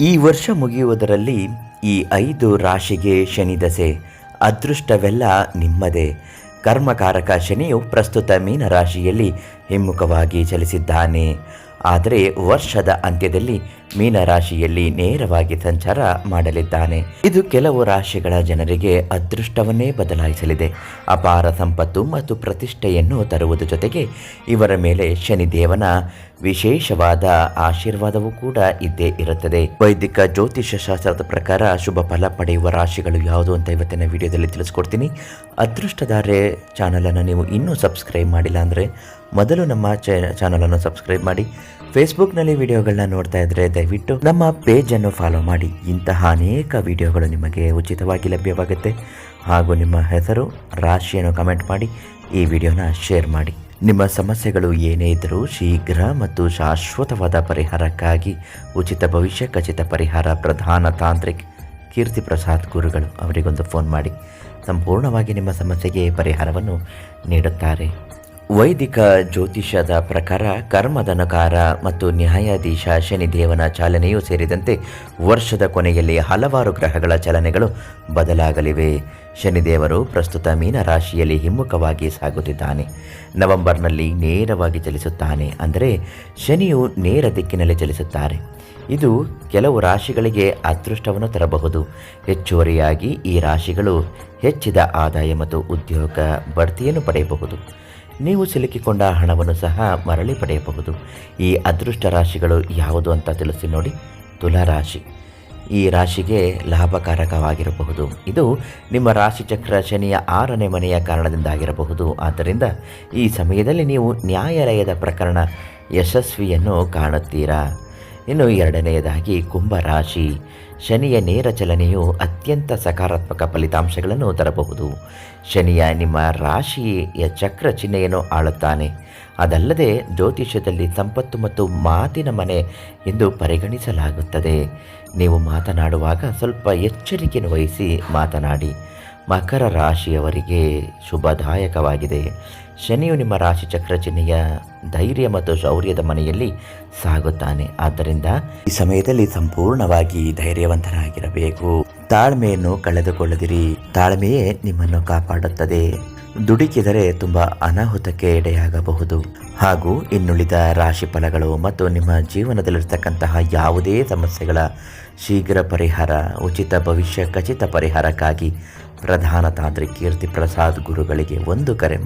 ಈ ವರ್ಷ ಮುಗಿಯುವುದರಲ್ಲಿ ಈ ಐದು ರಾಶಿಗೆ ಶನಿ ದಸೆ ಅದೃಷ್ಟವೆಲ್ಲ ನಿಮ್ಮದೇ. ಕರ್ಮಕಾರಕ ಶನಿಯು ಪ್ರಸ್ತುತ ಮೀನ ರಾಶಿಯಲ್ಲಿ ಹಿಮ್ಮುಖವಾಗಿ ಚಲಿಸಿದ್ದಾನೆ. ಆದರೆ ವರ್ಷದ ಅಂತ್ಯದಲ್ಲಿ ಮೀನ ರಾಶಿಯಲ್ಲಿ ನೇರವಾಗಿ ಸಂಚಾರ ಮಾಡಲಿದ್ದಾನೆ. ಇದು ಕೆಲವು ರಾಶಿಗಳ ಜನರಿಗೆ ಅದೃಷ್ಟವನ್ನೇ ಬದಲಾಯಿಸಲಿದೆ. ಅಪಾರ ಸಂಪತ್ತು ಮತ್ತು ಪ್ರತಿಷ್ಠೆಯನ್ನು ತರುವುದು ಜೊತೆಗೆ ಇವರ ಮೇಲೆ ಶನಿದೇವನ ವಿಶೇಷವಾದ ಆಶೀರ್ವಾದವೂ ಕೂಡ ಇದ್ದೇ ಇರುತ್ತದೆ. ವೈದಿಕ ಜ್ಯೋತಿಷ ಶಾಸ್ತ್ರದ ಪ್ರಕಾರ ಶುಭ ಫಲ ಪಡೆಯುವ ರಾಶಿಗಳು ಯಾವುದು ಅಂತ ಇವತ್ತಿನ ವಿಡಿಯೋದಲ್ಲಿ ತಿಳಿಸ್ಕೊಡ್ತೀನಿ. ಅದೃಷ್ಟಧಾರೆ ಚಾನಲನ್ನು ನೀವು ಇನ್ನೂ ಸಬ್ಸ್ಕ್ರೈಬ್ ಮಾಡಿಲ್ಲ ಅಂದರೆ ಮೊದಲು ನಮ್ಮ ಚಾನಲನ್ನು ಸಬ್ಸ್ಕ್ರೈಬ್ ಮಾಡಿ. ಫೇಸ್ಬುಕ್ನಲ್ಲಿ ವಿಡಿಯೋಗಳನ್ನ ನೋಡ್ತಾ ಇದ್ದರೆ ದಯವಿಟ್ಟು ನಮ್ಮ ಪೇಜನ್ನು ಫಾಲೋ ಮಾಡಿ. ಇಂತಹ ಅನೇಕ ವಿಡಿಯೋಗಳು ನಿಮಗೆ ಉಚಿತವಾಗಿ ಲಭ್ಯವಾಗುತ್ತೆ. ಹಾಗೂ ನಿಮ್ಮ ಹೆಸರು, ರಾಶಿಯನ್ನು ಕಮೆಂಟ್ ಮಾಡಿ, ಈ ವಿಡಿಯೋನ ಶೇರ್ ಮಾಡಿ. ನಿಮ್ಮ ಸಮಸ್ಯೆಗಳು ಏನೇ ಇದ್ದರೂ ಶೀಘ್ರ ಮತ್ತು ಶಾಶ್ವತವಾದ ಪರಿಹಾರಕ್ಕಾಗಿ ಉಚಿತ ಭವಿಷ್ಯ, ಖಚಿತ ಪರಿಹಾರ, ಪ್ರಧಾನ ತಾಂತ್ರಿಕ್ ಕೀರ್ತಿ ಪ್ರಸಾದ್ ಗುರುಗಳು ಅವರಿಗೊಂದು ಫೋನ್ ಮಾಡಿ. ಸಂಪೂರ್ಣವಾಗಿ ನಿಮ್ಮ ಸಮಸ್ಯೆಗೆ ಪರಿಹಾರವನ್ನು ನೀಡುತ್ತಾರೆ. ವೈದಿಕ ಜ್ಯೋತಿಷ್ಯದ ಪ್ರಕಾರ ಕರ್ಮದನಕಾರ ಮತ್ತು ನ್ಯಾಯಾಧೀಶ ಶನಿದೇವನ ಚಾಲನೆಯೂ ಸೇರಿದಂತೆ ವರ್ಷದ ಕೊನೆಯಲ್ಲಿ ಹಲವಾರು ಗ್ರಹಗಳ ಚಲನೆಗಳು ಬದಲಾಗಲಿವೆ. ಶನಿದೇವರು ಪ್ರಸ್ತುತ ಮೀನ ರಾಶಿಯಲ್ಲಿ ಹಿಮ್ಮುಖವಾಗಿ ಸಾಗುತ್ತಿದ್ದಾನೆ. ನವೆಂಬರ್ನಲ್ಲಿ ನೇರವಾಗಿ ಚಲಿಸುತ್ತಾನೆ ಅಂದರೆ ಶನಿಯು ನೇರ ದಿಕ್ಕಿನಲ್ಲಿ ಚಲಿಸುತ್ತಾರೆ. ಇದು ಕೆಲವು ರಾಶಿಗಳಿಗೆ ಅದೃಷ್ಟವನ್ನು ತರಬಹುದು. ಹೆಚ್ಚುವರಿಯಾಗಿ ಈ ರಾಶಿಗಳು ಹೆಚ್ಚಿದ ಆದಾಯ ಮತ್ತು ಉದ್ಯೋಗ, ಬಡ್ತಿಯನ್ನು ಪಡೆಯಬಹುದು. ನೀವು ಸಿಲುಕಿಕೊಂಡ ಹಣವನ್ನು ಸಹ ಮರಳಿ ಪಡೆಯಬಹುದು. ಈ ಅದೃಷ್ಟ ರಾಶಿಗಳು ಯಾವುದು ಅಂತ ತಿಳಿಸಿ ನೋಡಿ. ತುಲಾ ರಾಶಿ. ಈ ರಾಶಿಗೆ ಲಾಭಕಾರಕವಾಗಿರಬಹುದು. ಇದು ನಿಮ್ಮ ರಾಶಿಚಕ್ರ ಶನಿಯ ಆರನೇ ಮನೆಯ ಕಾರಣದಿಂದಾಗಿರಬಹುದು. ಆದ್ದರಿಂದ ಈ ಸಮಯದಲ್ಲಿ ನೀವು ನ್ಯಾಯಾಲಯದ ಪ್ರಕರಣ ಯಶಸ್ವಿಯನ್ನು ಕಾಣುತ್ತೀರಾ? ಇನ್ನು ಎರಡನೆಯದಾಗಿ ಕುಂಭರಾಶಿ. ಶನಿಯ ನೇರ ಚಲನೆಯು ಅತ್ಯಂತ ಸಕಾರಾತ್ಮಕ ಫಲಿತಾಂಶಗಳನ್ನು ತರಬಹುದು. ಶನಿಯ ನಿಮ್ಮ ರಾಶಿಯ ಚಕ್ರ ಚಿಹ್ನೆಯನ್ನು ಆಳುತ್ತಾನೆ. ಅದಲ್ಲದೆ ಜ್ಯೋತಿಷ್ಯದಲ್ಲಿ ಸಂಪತ್ತು ಮತ್ತು ಮಾತಿನ ಮನೆ ಎಂದು ಪರಿಗಣಿಸಲಾಗುತ್ತದೆ. ನೀವು ಮಾತನಾಡುವಾಗ ಸ್ವಲ್ಪ ಎಚ್ಚರಿಕೆಯನ್ನು ವಹಿಸಿ ಮಾತನಾಡಿ. ಮಕರ ರಾಶಿಯವರಿಗೆ ಶುಭದಾಯಕವಾಗಿದೆ. ಶನಿಯು ನಿಮ್ಮ ರಾಶಿ ಚಕ್ರ ಚಿಹ್ನೆಯ ಧೈರ್ಯ ಮತ್ತು ಶೌರ್ಯದ ಮನೆಯಲ್ಲಿ ಸಾಗುತ್ತಾನೆ. ಆದ್ದರಿಂದ ಈ ಸಮಯದಲ್ಲಿ ಸಂಪೂರ್ಣವಾಗಿ ಧೈರ್ಯವಂತರಾಗಿರಬೇಕು. ತಾಳ್ಮೆಯನ್ನು ಕಳೆದುಕೊಳ್ಳದಿರಿ. ತಾಳ್ಮೆಯೇ ನಿಮ್ಮನ್ನು ಕಾಪಾಡುತ್ತದೆ. ದುಡುಕಿದರೆ ತುಂಬ ಅನಾಹುತಕ್ಕೆ ಎಡೆಯಾಗಬಹುದು. ಹಾಗೂ ಇನ್ನುಳಿದ ರಾಶಿ ಫಲಗಳು ಮತ್ತು ನಿಮ್ಮ ಜೀವನದಲ್ಲಿರ್ತಕ್ಕಂತಹ ಯಾವುದೇ ಸಮಸ್ಯೆಗಳ ಶೀಘ್ರ ಪರಿಹಾರ, ಉಚಿತ ಭವಿಷ್ಯ ಖಚಿತ ಪರಿಹಾರಕ್ಕಾಗಿ ಪ್ರಧಾನ ತಾಂತ್ರಿಕ ಕೀರ್ತಿ ಪ್ರಸಾದ್ ಗುರುಗಳಿಗೆ ಒಂದು ಕರೆ